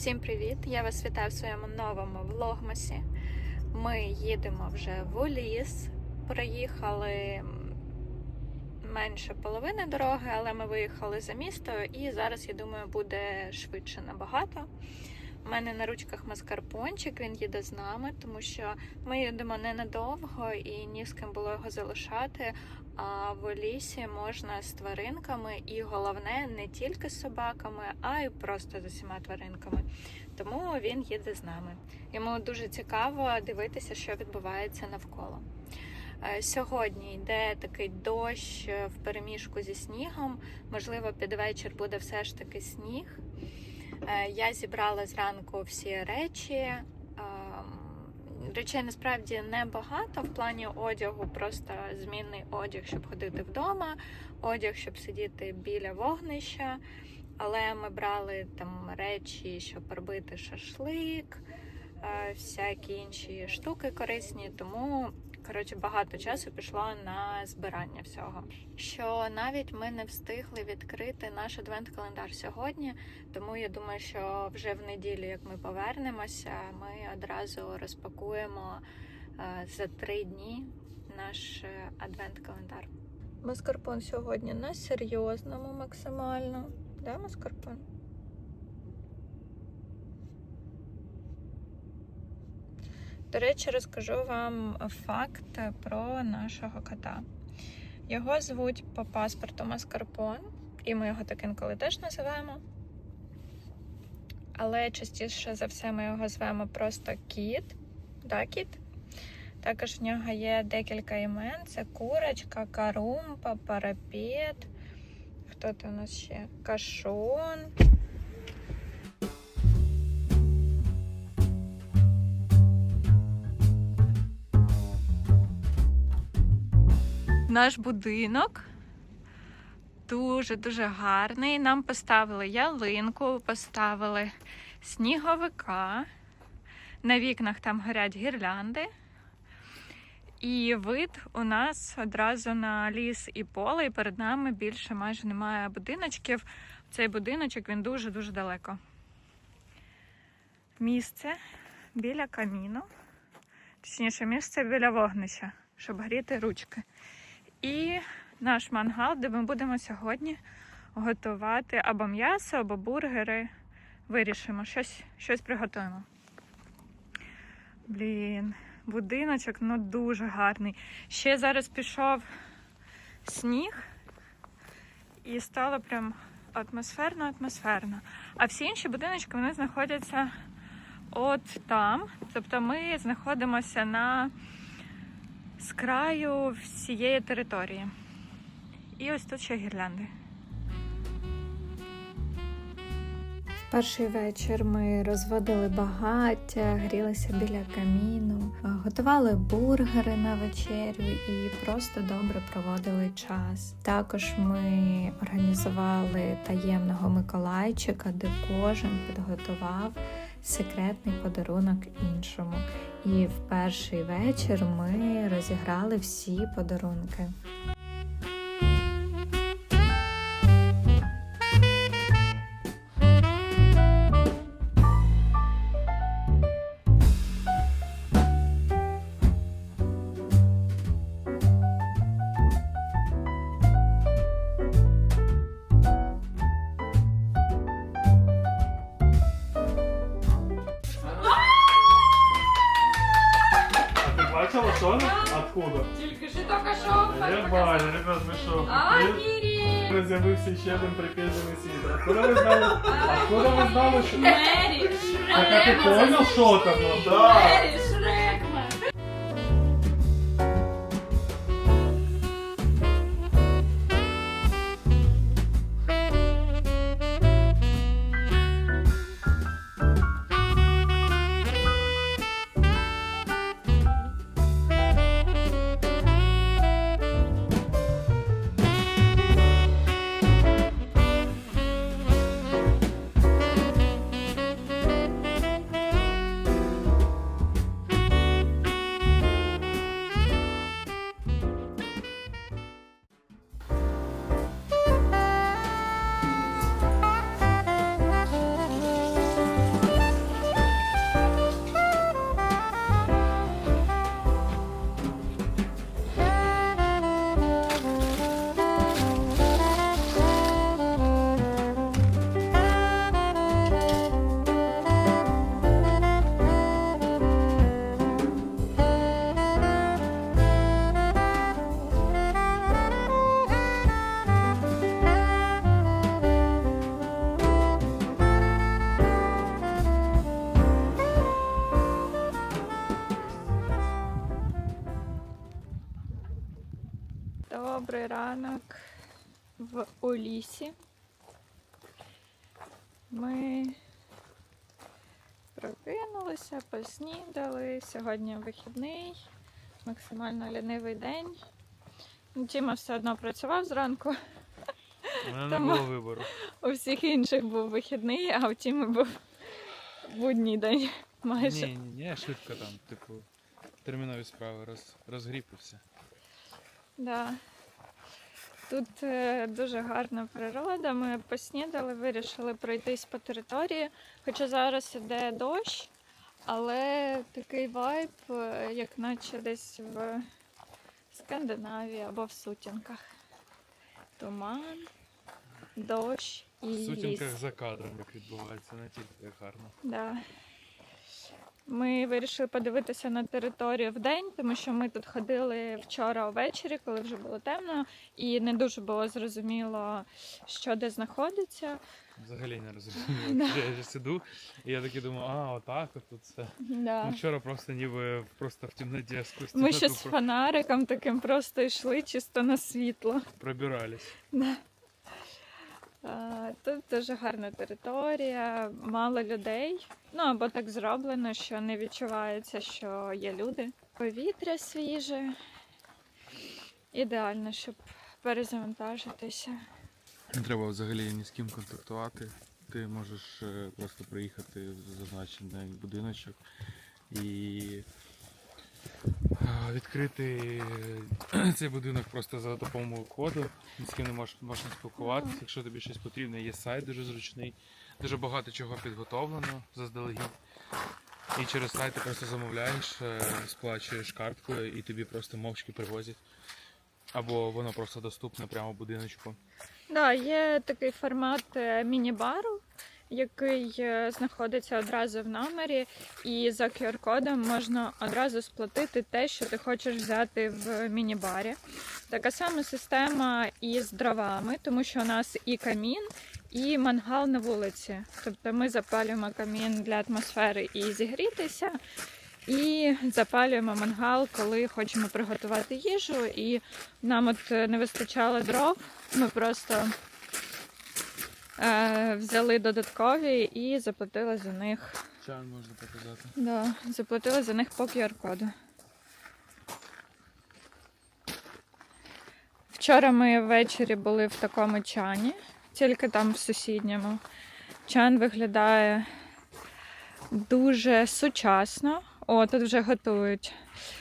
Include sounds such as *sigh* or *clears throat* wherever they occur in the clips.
Всім привіт! Я вас вітаю в своєму новому влогмасі. Ми їдемо вже в ліс. Проїхали менше половини дороги, але ми виїхали за місто, і зараз, я думаю, буде швидше набагато. У мене на ручках маскарпончик, він їде з нами, тому що ми їдемо ненадовго і ні з ким було його залишати. А в лісі можна з тваринками, і головне не тільки з собаками, а й просто з усіма тваринками. Тому він їде з нами. Йому дуже цікаво дивитися, що відбувається навколо. Е, Сьогодні йде такий дощ е, в переміжку зі снігом. Можливо, під вечір буде все ж таки сніг. Е, Я зібрала зранку всі речі. Ем, Речей насправді небагато в плані одягу, просто змінний одяг, щоб ходити вдома, одяг, щоб сидіти біля вогнища. Але ми брали там речі, щоб робити шашлик, е, всякі інші штуки корисні, тому коротше багато часу пішло на збирання всього. Що навіть ми не встигли відкрити наш адвент-календар сьогодні, тому я думаю, що вже в неділю, як ми повернемося, ми одразу розпакуємо е, за три дні наш е, адвент-календар. Маскарпон сьогодні на серйозному максимально. Да, маскарпон? До речі, розкажу вам факт про нашого кота. Його звуть по паспорту Маскарпон, і ми його так інколи теж називаємо. Але частіше за все ми його звемо просто кіт. Да, кіт? Також в нього є декілька імен: це курочка, карумпа, парапет. Хто то у нас ще? Кашон. Наш будинок дуже-дуже гарний. Нам поставили ялинку, поставили сніговика. На вікнах там горять гірлянди. І вид у нас одразу на ліс і поле, і перед нами більше майже немає будиночків. Цей будиночок він дуже-дуже далеко. Місце біля каміну, точніше, місце біля вогнища, щоб гріти ручки. І наш мангал, де ми будемо сьогодні готувати або м'ясо, або бургери. Вирішимо, щось, щось приготуємо. Блін, будиночок ну дуже гарний. Ще зараз пішов сніг і стало прям атмосферно, атмосферно. А всі інші будиночки вони знаходяться от там. Тобто ми знаходимося на з краю всієї території. І ось тут ще гірлянди. Перший вечір ми розводили багаття, грілися біля каміну, готували бургери на вечерю і просто добре проводили час. Також ми організували таємного Миколайчика, де кожен підготував секретний подарунок іншому. І в перший вечір ми розіграли всі подарунки. Ты? Откуда? Тільки що тільки що Я бачу, ребят, ви що? Афірі! З'явився ще один припізаний світ. Откуда ви знали? Откуда ви знали, що... Мері! Так, а ти понял, що там? Да. Мері Добрий ранок в Олісі. Ми прокинулися, поснідали. Сьогодні вихідний, максимально лінивий день. Тіма все одно працював зранку. У мене не Тому- було вибору. У всіх інших був вихідний, а у Тіми був будній день майже. Ні, ні, ні, швидко там, типу, термінові справи роз, розгріб і. Да. Тут е, дуже гарна природа. Ми поснідали, вирішили пройтись по території. Хоча зараз іде дощ, але такий вайб, е, як наче десь в Скандинавії або в сутінках. Туман, дощ і В ліс. сутінках за кадром, як відбувається, не тільки гарно. Да. Ми вирішили подивитися на територію вдень, тому що ми тут ходили вчора увечері, коли вже було темно, і не дуже було зрозуміло, що де знаходиться. Взагалі не розумію. Я ж сиду, і я такий думаю, а, отак, от тут все. Да. Ну, вчора просто ніби просто в темноті сквозь Ми ще з фонариком таким просто йшли чисто на світло. пробирались. Да. А, Тут дуже гарна територія, мало людей. Ну або так зроблено, що не відчувається, що є люди. Повітря свіже. Ідеально, щоб перезавантажитися. Не треба взагалі ні з ким контактувати. Ти можеш е, просто приїхати в зазначений будиночок і е, відкрити е, *clears throat* цей будинок просто за допомогою коду. Ні з ким не можеш, можна спілкуватися. Якщо тобі щось потрібно, є сайт дуже зручний, дуже багато чого підготовлено заздалегідь. І через сайт ти просто замовляєш, е, сплачуєш карткою і тобі просто мовчки привозять. Або воно просто доступне прямо в будиночку. Да, є такий формат е, міні-бару, який е, знаходиться одразу в номері, і за QR-кодом можна одразу сплатити те, що ти хочеш взяти в міні-барі. Така сама система і з дровами, тому що у нас і камін, і мангал на вулиці. Тобто ми запалюємо камін для атмосфери і зігрітися. І запалюємо мангал, коли хочемо приготувати їжу. І нам от не вистачало дров. Ми просто взяли додаткові і заплатили за них. Чан можна показати. Да, заплатили за них по QR-коду. Вчора ми ввечері були в такому чані, тільки там в сусідньому. Чан виглядає дуже сучасно. О, тут вже готують.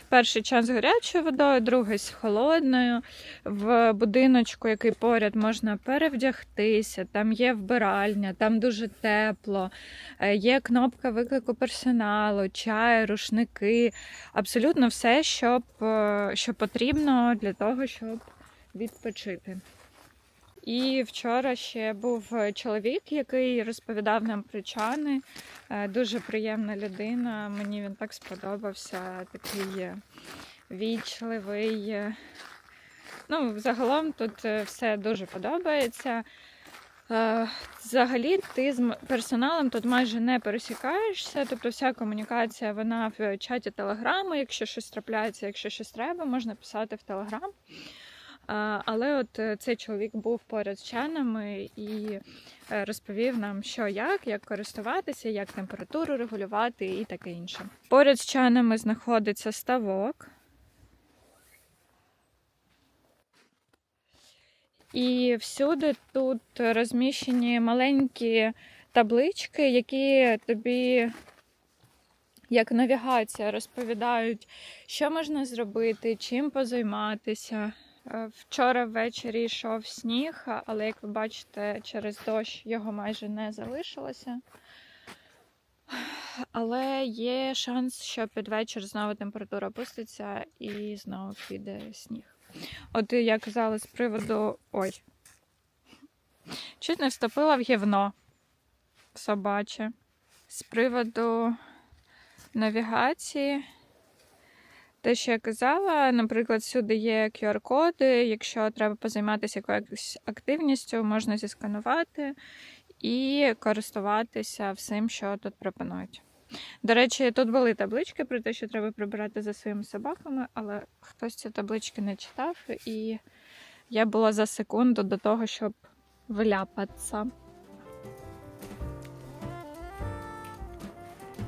Перший чан з гарячою водою, другий з холодною. В будиночку, який поряд можна перевдягтися, там є вбиральня, там дуже тепло, е, є кнопка виклику персоналу, чай, рушники. Абсолютно все, щоб, е, що потрібно для того, щоб відпочити. І вчора ще був чоловік, який розповідав нам про чани. Е, Дуже приємна людина. Мені він так сподобався. Такий е, вічливий. е. Ну, загалом тут е, все дуже подобається. Е, Взагалі, ти з персоналом тут майже не пересікаєшся, тобто вся комунікація вона в чаті Телеграму. Якщо щось трапляється, якщо щось треба, можна писати в Телеграм. Але от е, цей чоловік був поряд з чанами і е, розповів нам, що як, як користуватися, як температуру регулювати і таке інше. Поряд з чанами знаходиться ставок. І всюди тут розміщені маленькі таблички, які тобі, як навігація, розповідають, що можна зробити, чим позайматися. Е, Вчора ввечері йшов сніг, але як ви бачите, через дощ його майже не залишилося. Але є шанс, що під вечір знову температура опуститься і знову піде сніг. От я казала з приводу. Ой. Чуть не вступила в гівно собаче. З приводу навігації. Те, що я казала, наприклад, сюди є QR-коди. Якщо треба позайматися якоюсь активністю, можна зісканувати і користуватися всім, що тут пропонують. До речі, тут були таблички про те, що треба прибирати за своїми собаками, але хтось ці таблички не читав і Я була за секунду до того, щоб вляпатися.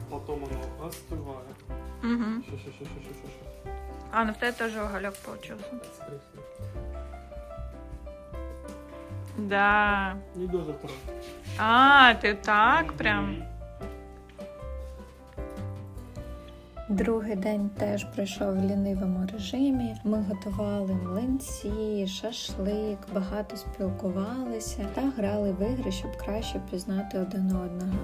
Потім воно остиває. Угу. Що, що, що, що, що, що. А, ну в тебе теж угольок получився. Да. Не дуже хорошо. А, ти так прям. Другий день теж пройшов в лінивому режимі. Ми готували млинці, шашлик, багато спілкувалися та грали в ігри, щоб краще пізнати один одного.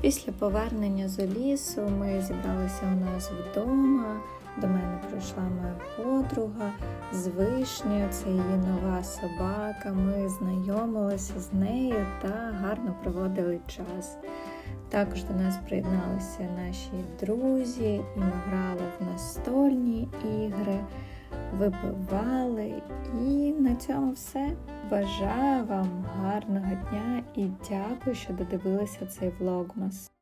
Після повернення з лісу ми зібралися у нас вдома. До мене прийшла моя подруга з вишнею, це її нова собака. Ми знайомилися з нею та гарно проводили час. Також до нас приєдналися наші друзі, і ми грали в настольні ігри, випивали. І на цьому все. Бажаю вам гарного дня і дякую, що додивилися цей влогмас.